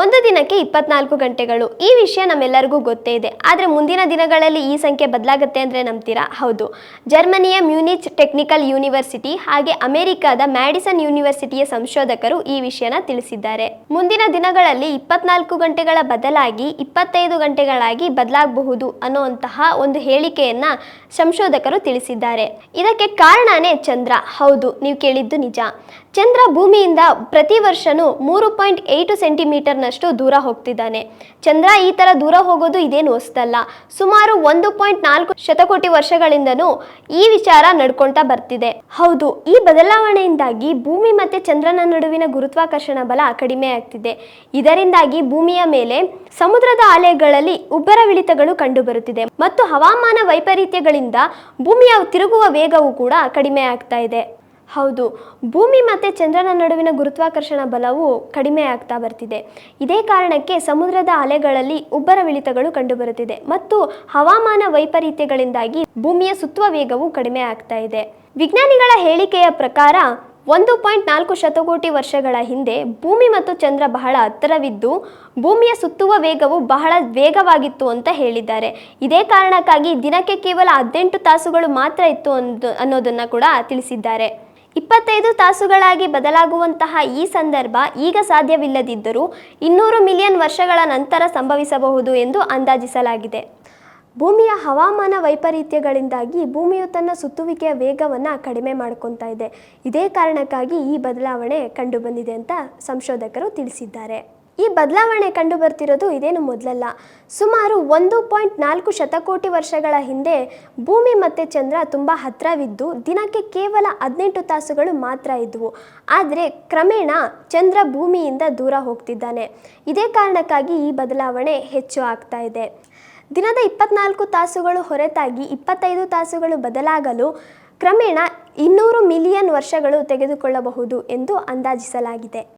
ಒಂದು ದಿನಕ್ಕೆ ಇಪ್ಪತ್ನಾಲ್ಕು ಗಂಟೆಗಳು. ಈ ವಿಷಯ ನಮ್ಮೆಲ್ಲರಿಗೂ ಗೊತ್ತೇ ಇದೆ. ಆದರೆ ಮುಂದಿನ ದಿನಗಳಲ್ಲಿ ಈ ಸಂಖ್ಯೆ ಬದಲಾಗುತ್ತೆ ಅಂದರೆ ನಂಬ್ತೀರಾ? ಹೌದು. ಜರ್ಮನಿಯ ಮ್ಯೂನಿಚ್ ಟೆಕ್ನಿಕಲ್ ಯೂನಿವರ್ಸಿಟಿ ಹಾಗೆ ಅಮೆರಿಕದ ಮ್ಯಾಡಿಸನ್ ಯೂನಿವರ್ಸಿಟಿಯ ಸಂಶೋಧಕರು ಈ ವಿಷಯನ ತಿಳಿಸಿದ್ದಾರೆ. ಮುಂದಿನ ದಿನಗಳಲ್ಲಿ ಇಪ್ಪತ್ನಾಲ್ಕು ಗಂಟೆಗಳ ಬದಲಾಗಿ ಇಪ್ಪತ್ತೈದು ಗಂಟೆಗಳಾಗಿ ಬದಲಾಗಬಹುದು ಅನ್ನುವಂತಹ ಒಂದು ಹೇಳಿಕೆಯನ್ನ ಸಂಶೋಧಕರು ತಿಳಿಸಿದ್ದಾರೆ. ಇದಕ್ಕೆ ಕಾರಣನೇ ಚಂದ್ರ. ಹೌದು, ನೀವು ಕೇಳಿದ್ದು ನಿಜ. ಚಂದ್ರ ಭೂಮಿಯಿಂದ ಪ್ರತಿ ವರ್ಷನೂ ಮೂರು ಪಾಯಿಂಟ್ ಏಯ್ಟು ಸೆಂಟಿಮೀಟರ್ನಷ್ಟು ದೂರ ಹೋಗ್ತಿದ್ದಾನೆ. ಚಂದ್ರ ಈ ಥರ ದೂರ ಹೋಗೋದು ಇದೇನು ಹೊಸದಲ್ಲ ಸುಮಾರು ಒಂದು ಪಾಯಿಂಟ್ ನಾಲ್ಕು ಶತಕೋಟಿ ವರ್ಷಗಳಿಂದನೂ ಈ ವಿಚಾರ ನಡ್ಕೊಳ್ತಾ ಬರ್ತಿದೆ. ಹೌದು, ಈ ಬದಲಾವಣೆಯಿಂದಾಗಿ ಭೂಮಿ ಮತ್ತೆ ಚಂದ್ರನ ನಡುವಿನ ಗುರುತ್ವಾಕರ್ಷಣ ಬಲ ಕಡಿಮೆ ಆಗ್ತಿದೆ. ಇದರಿಂದಾಗಿ ಭೂಮಿಯ ಮೇಲೆ ಸಮುದ್ರದ ಅಲೆಗಳಲ್ಲಿ ಉಬ್ಬರವಿಳಿತಗಳು ಕಂಡುಬರುತ್ತಿದೆ ಮತ್ತು ಹವಾಮಾನ ವೈಪರೀತ್ಯಗಳಿಂದ ಭೂಮಿಯ ತಿರುಗುವ ವೇಗವು ಕೂಡ ಕಡಿಮೆ ಆಗ್ತಾ ಇದೆ. ಹೌದು. ಭೂಮಿ ಮತ್ತು ಚಂದ್ರನ ನಡುವಿನ ಗುರುತ್ವಾಕರ್ಷಣ ಬಲವು ಕಡಿಮೆ ಆಗ್ತಾ ಬರ್ತಿದೆ. ಇದೇ ಕಾರಣಕ್ಕೆ ಸಮುದ್ರದ ಅಲೆಗಳಲ್ಲಿ ಉಬ್ಬರವಿಳಿತಗಳು ಕಂಡುಬರುತ್ತಿದೆ ಮತ್ತು ಹವಾಮಾನ ವೈಪರೀತ್ಯಗಳಿಂದಾಗಿ ಭೂಮಿಯ ಸುತ್ತುವ ವೇಗವು ಕಡಿಮೆ ಆಗ್ತಾ ಇದೆ. ವಿಜ್ಞಾನಿಗಳ ಹೇಳಿಕೆಯ ಪ್ರಕಾರ ಒಂದು ಪಾಯಿಂಟ್ ನಾಲ್ಕು ಶತಕೋಟಿ ವರ್ಷಗಳ ಹಿಂದೆ ಭೂಮಿ ಮತ್ತು ಚಂದ್ರ ಬಹಳ ಹತ್ತಿರವಿದ್ದು, ಭೂಮಿಯ ಸುತ್ತುವ ವೇಗವು ಬಹಳ ವೇಗವಾಗಿತ್ತು ಅಂತ ಹೇಳಿದ್ದಾರೆ. ಇದೇ ಕಾರಣಕ್ಕಾಗಿ ದಿನಕ್ಕೆ ಕೇವಲ ಹದಿನೆಂಟು ತಾಸುಗಳು ಮಾತ್ರ ಇತ್ತು ಅನ್ನೋದು ಅನ್ನೋದನ್ನು ಕೂಡ ತಿಳಿಸಿದ್ದಾರೆ. ಇಪ್ಪತ್ತೈದು ತಾಸುಗಳಾಗಿ ಬದಲಾಗುವಂತಹ ಈ ಸಂದರ್ಭ ಈಗ ಸಾಧ್ಯವಿಲ್ಲದಿದ್ದರೂ ಇನ್ನೂರು ಮಿಲಿಯನ್ ವರ್ಷಗಳ ನಂತರ ಸಂಭವಿಸಬಹುದು ಎಂದು ಅಂದಾಜಿಸಲಾಗಿದೆ. ಭೂಮಿಯ ಹವಾಮಾನ ವೈಪರೀತ್ಯಗಳಿಂದಾಗಿ ಭೂಮಿಯು ತನ್ನ ಸುತ್ತುವಿಕೆಯ ವೇಗವನ್ನು ಕಡಿಮೆ ಮಾಡ್ಕೊತಾ ಇದೆ. ಇದೇ ಕಾರಣಕ್ಕಾಗಿ ಈ ಬದಲಾವಣೆ ಕಂಡುಬಂದಿದೆ ಅಂತ ಸಂಶೋಧಕರು ತಿಳಿಸಿದ್ದಾರೆ. ಈ ಬದಲಾವಣೆ ಕಂಡು ಬರ್ತಿರೋದು ಇದೇನು ಮೊದಲಲ್ಲ. ಸುಮಾರು ಒಂದು ಪಾಯಿಂಟ್ ನಾಲ್ಕು ಶತಕೋಟಿ ವರ್ಷಗಳ ಹಿಂದೆ ಭೂಮಿ ಮತ್ತು ಚಂದ್ರ ತುಂಬ ಹತ್ತಿರವಿದ್ದು ದಿನಕ್ಕೆ ಕೇವಲ ಹದಿನೆಂಟು ತಾಸುಗಳು ಮಾತ್ರ ಇದ್ವು. ಆದರೆ ಕ್ರಮೇಣ ಚಂದ್ರ ಭೂಮಿಯಿಂದ ದೂರ ಹೋಗ್ತಿದ್ದಾನೆ. ಇದೇ ಕಾರಣಕ್ಕಾಗಿ ಈ ಬದಲಾವಣೆ ಹೆಚ್ಚು ಆಗ್ತಾ ಇದೆ. ದಿನದ ಇಪ್ಪತ್ನಾಲ್ಕು ತಾಸುಗಳು ಹೊರತಾಗಿ ಇಪ್ಪತ್ತೈದು ತಾಸುಗಳು ಬದಲಾಗಲು ಕ್ರಮೇಣ ಇನ್ನೂರು ಮಿಲಿಯನ್ ವರ್ಷಗಳು ತೆಗೆದುಕೊಳ್ಳಬಹುದು ಎಂದು ಅಂದಾಜಿಸಲಾಗಿದೆ.